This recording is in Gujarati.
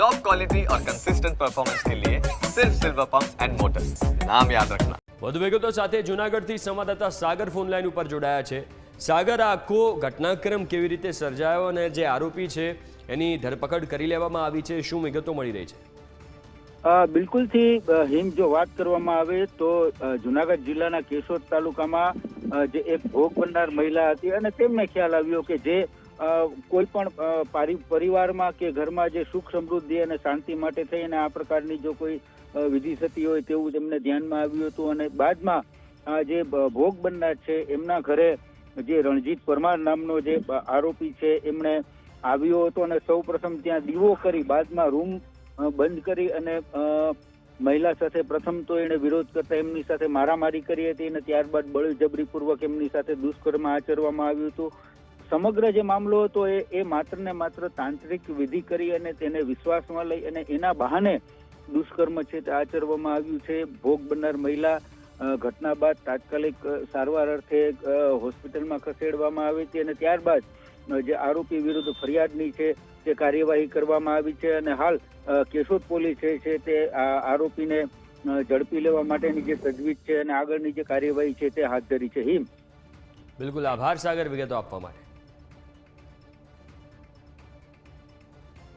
टॉप क्वालिटी और कंसिस्टेंट परफॉर्मेंस के लिए सिर्फ सिल्वर पंप एंड मोटर्स नाम याद रखना વધુ વિગતો સાથે જુનાગઢથી સંવાદદાતા સાગર ફોન લાઈન ઉપર જોડાયા છે સાગર આ આખો ઘટનાક્રમ કેવી રીતે સર્જાયો અને જે આરોપી છે એની ધરપકડ કરી લેવામાં આવી છે શું વિગતો મળી રહી છે અ, બિલકુલથી અ, હિમ જો વાત કરવામાં આવે તો અ, જુનાગઢ જિલ્લાના કેશોદ તાલુકામાં અ, જે એક ભોગ બનનાર મહિલા હતી અને તેમને ખ્યાલ આવ્યો કે જે અ, કોઈ પણ પરિવારમાં કે ઘરમાં જે સુખ સમૃદ્ધિ અને શાંતિ માટે થઈ અને આ પ્રકારની જો કોઈ વિધિ થતી હોય તેવું તેમને ધ્યાનમાં આવ્યું હતું અને બાદમાં જે ભોગ બનનાર છે, એમના ઘરે જે રણજીત પરમાર નામનો જે આરોપી છે, એમણે આવ્યો હતો અને સૌ પ્રથમ ત્યાં દીવો કરી, બાદમાં રૂમ બંધ કરી અને મહિલા સાથે પ્રથમ તો એણે વિરોધ કરતા એમની સાથે મારામારી કરી હતી અને ત્યારબાદ બળજબરીપૂર્વક એમની સાથે દુષ્કર્મ આચરવામાં આવ્યું હતું. સમગ્ર જે મામલો હતો એ એ માત્ર ને માત્ર તાંત્રિક વિધિ કરી અને તેને વિશ્વાસમાં લઈ અને એના બહાને દુષ્કર્મ છે તે આચરવામાં આવ્યું છે. ભોગ બનનાર મહિલા ઘટના બાદ તાત્કાલિક સારવાર અર્થે હોસ્પિટલમાં ખસેડવામાં આવી હતી અને ત્યારબાદ જે આરોપી વિરુદ્ધ ફરિયાદની છે તે કાર્યવાહી કરવામાં આવી છે અને હાલ કેશોદ પોલીસ છે તે આરોપીને ઝડપી લેવા માટેની જે તજવીજ છે અને આગળની જે કાર્યવાહી છે તે હાથ ધરી છે. હિમ. બિલકુલ આભાર સાગર વિગતો આપવા માટે.